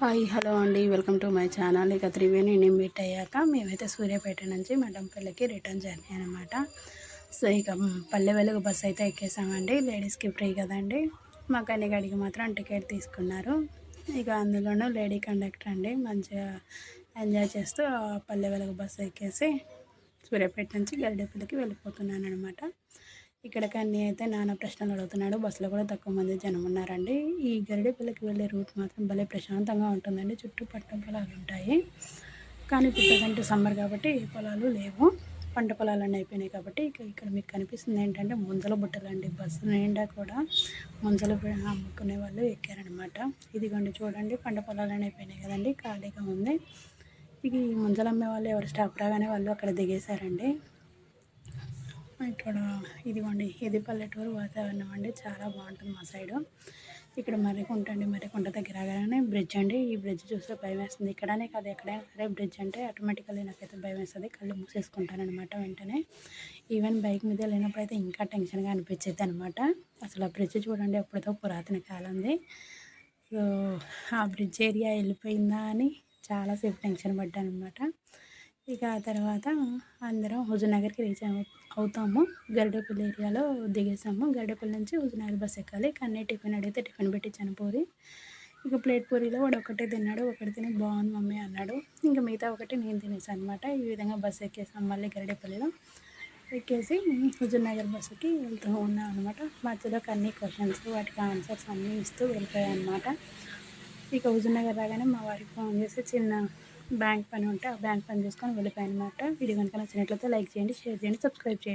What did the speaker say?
Hi hello అండి. Welcome to my channel. ఇక త్రివేణి నేను మీట్ అయ్యాక మేమైతే సూర్యాపేట నుంచి మఠంపల్లికి రిటర్న్ జర్నీ అనమాట సో ఇక పల్లె వెలుగు బస్సు అయితే ఎక్కేసామండి. లేడీస్కి ఫ్రీ కదండి. మాకు కన్యగాడికి మాత్రం టికెట్ తీసుకున్నారు. ఇక అందులోనూ లేడీ కండక్టర్ అండి. మంచిగా ఎంజాయ్ చేస్తూ పల్లె వెలుగు బస్సు ఎక్కేసి సూర్యాపేట నుంచి గరిడేపల్లికి వెళ్ళిపోతున్నాను అనమాట ఇక్కడ కన్నీ అయితే నానా ప్రశ్నలు అడుగుతున్నాడు. బస్సులో కూడా తక్కువ మంది జనం ఉన్నారండి. ఈ గరిడేపల్లికి వెళ్ళే రూట్ మాత్రం భలే ప్రశాంతంగా ఉంటుందండి. చుట్టూ పట్ట పొలాలు ఉంటాయి. కానీ ఇప్పుడు సమ్మర్ కాబట్టి ఏ పొలాలు లేవు. పంట పొలాలన్నీ అయిపోయినాయి కాబట్టి ఇక ఇక్కడ మీకు కనిపిస్తుంది ఏంటంటే ముంజల బుట్టలండి. బస్సు నిండా కూడా ముంజలు అమ్ముకునే వాళ్ళు ఎక్కారనమాట ఇదిగోండి చూడండి పంట పొలాలన్నీ అయిపోయినాయి కదండి. ఖాళీగా ఉంది. ఇక ఈ ముంజలు అమ్మే వాళ్ళు ఎవరు స్టాప్ రాగానే వాళ్ళు అక్కడ దిగేశారండి. ఇక్కడ ఇదిగోండి ఇది పల్లెటూరు వాతావరణం అండి. చాలా బాగుంటుంది మా సైడు. ఇక్కడ మర్రికుంట అండి మర్రికుంట దగ్గర రాగానే బ్రిడ్జ్ అండి. ఈ బ్రిడ్జ్ చూస్తే భయం వేస్తుంది. ఇక్కడనే కాదు ఎక్కడైనా సరే బ్రిడ్జ్ అంటే ఆటోమేటికల్లీ నాకైతే భయం వేస్తుంది. కళ్ళు మూసేసుకుంటానమాట అనమాట వెంటనే. ఈవెన్ బైక్ మీద వెళ్ళినప్పుడు అయితే ఇంకా టెన్షన్గా అనిపించేది అనమాట అసలు ఆ బ్రిడ్జ్ చూడండి ఎప్పుడుతో పురాతన కాలంది సో ఆ బ్రిడ్జ్ ఏరియా వెళ్ళిపోయిందా అని చాలాసేపు టెన్షన్ పడ్డాను అనమాట ఇక ఆ తర్వాత అందరం హుజూర్నగర్కి రీచ్ అవుతాము. గరిడేపల్లి ఏరియాలో దిగేసాము గరిడేపల్లి నుంచి హుజూర్నగర్ బస్ ఎక్కాలి. కానీ టిఫిన్ అడిగితే టిఫిన్ పెట్టించాను పూరి ఇక ప్లేట్ పూరిలో వాడు ఒకటే తిన్నాడు. ఒకటి తిని బాగుంది మమ్మీ అన్నాడు. ఇంకా మిగతా ఒకటి నేను తినేసాను అనమాట ఈ విధంగా బస్సు ఎక్కేసాం మళ్ళీ గరిడేపల్లిలో ఎక్కేసి హుజూర్నగర్ బస్సుకి వెళ్తూ ఉన్నాం అనమాట మధ్యలో అన్ని క్వశ్చన్స్ వాటికి ఆన్సర్స్ అన్నీ ఇస్తూ వెళ్ళిపోయాయి అనమాట ఇక హుజూర్నగర్ రాగానే మా వారికి ఫోన్ చేసి చిన్న బ్యాంక్ పని ఉంటే ఆ బ్యాంక్ పని చేసుకొని వెళ్ళిపోయాను అనమాట వీడియో కనుక నచ్చినట్లయితే లైక్ చేయండి షేర్ చేయండి సబ్స్క్రైబ్ చేయండి.